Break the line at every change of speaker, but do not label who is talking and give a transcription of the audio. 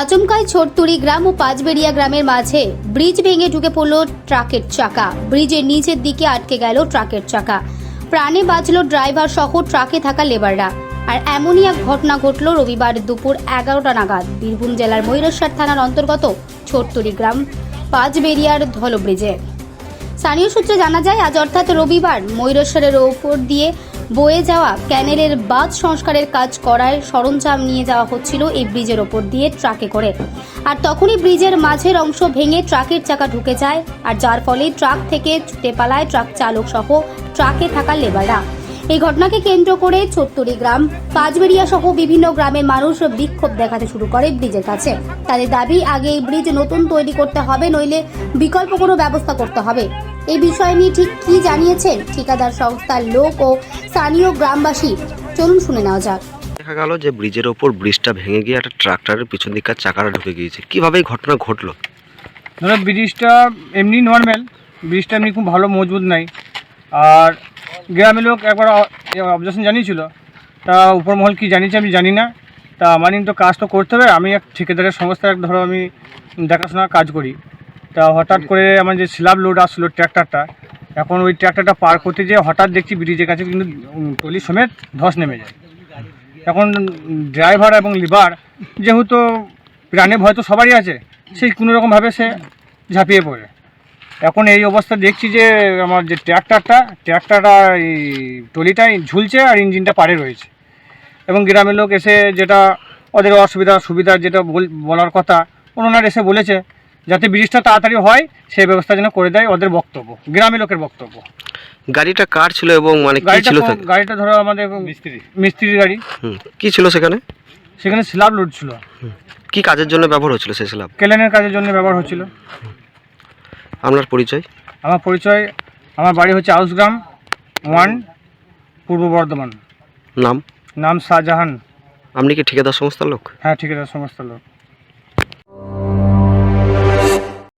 আচমকায় ছোটতুরি গ্রাম ও পাঁচবেড়িয়া গ্রামের মাঝে ব্রিজ ভেঙে ঢুকে পড়ল ট্রাকের চাকা। ব্রিজের নিচের দিকে আটকে গেল ট্রাকের চাকা। প্রাণে বাঁচল ড্রাইভার সহ ট্রাকে থাকা লেবাররা। আর এমনই এক ঘটনা ঘটল রবিবার দুপুর এগারোটা নাগাদ। বীরভূম জেলার ময়ূরেশ্বর থানার অন্তর্গত ছোটতুরি গ্রাম পাঁচবেড়িয়ার ধল ব্রিজে স্থানীয় সূত্রে জানা যায়, আজ অর্থাৎ রবিবার ময়ূরেশ্বরের ওপর দিয়ে বয়ে যাওয়া ক্যানেলের বাঁধ সংস্কারের কাজ করায় সরঞ্জাম নিয়ে যাওয়া হচ্ছিল এই ব্রিজের ওপর দিয়ে ট্রাকে করে। আর তখনই ব্রিজের মাঝের অংশ ভেঙে ট্রাকের চাকা ঢুকে যায়, আর যার ফলে ট্রাক থেকে ছুটে পালায় ট্রাক চালক সহ ট্রাকে থাকা লেবাররা। এই ঘটনাকে কেন্দ্র করে ছোট্টুরি গ্রাম পাঁচবেড়িয়া সহ বিভিন্ন গ্রামের মানুষ বিক্ষোভ দেখাতে শুরু করে ব্রিজের কাছে। তাদের দাবি, আগে এই ব্রিজ নতুন তৈরি করতে হবে, নইলে বিকল্প কোনো ব্যবস্থা করতে হবে। এই বিষয় নিয়ে ঠিক কি জানিয়েছেন ঠিকাদার সংস্থার লোক ও স্থানীয় গ্রামবাসী চলুন শুনে নেওয়া যাক।
দেখা গেল যে ব্রিজের ওপর ব্রিজটা ভেঙে গিয়ে একটা ট্রাক্টরের পিছন দিককার চাকাটা ঢুকে গিয়েছে। কীভাবে ঘটনা ঘটলো?
ধরো ব্রিজটা এমনি নর্মাল ব্রিজটা এমনি খুব ভালো মজবুত নাই। আর গ্রামের লোক একবার অবজেকশন জানিয়েছিল। তা উপর মহল কী জানিয়েছে আমি জানি না। তা আমার তো কাজ তো করতে হবে। আমি এক ঠিকাদারের সংস্থা এক ধরো আমি দেখাশোনার কাজ করি। তা হঠাৎ করে আমার যে স্ল্যাব লোড আসছিল ট্র্যাক্টরটা এখন ওই ট্র্যাক্টরটা পার করতে যেয়ে হঠাৎ দেখছি ব্রিজের কাছে কিন্তু টলি সমেত ধস নেমে যায়। এখন ড্রাইভার এবং লিভার যেহেতু প্রাণে ভয় তো সবারই আছে, সেই কোনো রকমভাবে সে ঝাঁপিয়ে পড়ে। এখন এই অবস্থা দেখছি যে, আমার যে ট্র্যাক্টরটা ট্র্যাক্টরটা এই টলিটাই ঝুলছে আর ইঞ্জিনটা পারে রয়েছে। এবং গ্রামের লোক এসে যেটা ওদের অসুবিধা, সুবিধা যেটা বল- বলার কথা, ওনারা এসে বলেছে যাতে ব্রিজটা তাড়াতাড়ি হয় সেই ব্যবস্থা যেন করে দেয় ওদের বক্তব্য গ্রামের লোকের বক্তব্য।
গাড়িটা কার ছিল এবং মানে কি
গাড়িটা
ছিল
তো- গাড়িটা ধরো আমাদের মিস্ত্রি। মিস্ত্রির গাড়ি।
হুম, কি ছিল সেখানে?
সেখানে স্ল্যাব লোড ছিল।
কি কাজের জন্য ব্যবহার হচ্ছিল সেই স্ল্যাব?
কেলেনের কাজের জন্য ব্যবহার হচ্ছিল
আপনার পরিচয়?
আমার পরিচয় আমার বাড়ি হচ্ছে আউসগ্রাম ওয়ান পূর্ব বর্ধমান।
নাম?
নাম শাহজাহান।
আপনি কি ঠিকাদার সংস্থার লোক?
হ্যাঁ ঠিকাদার সংস্থার লোক।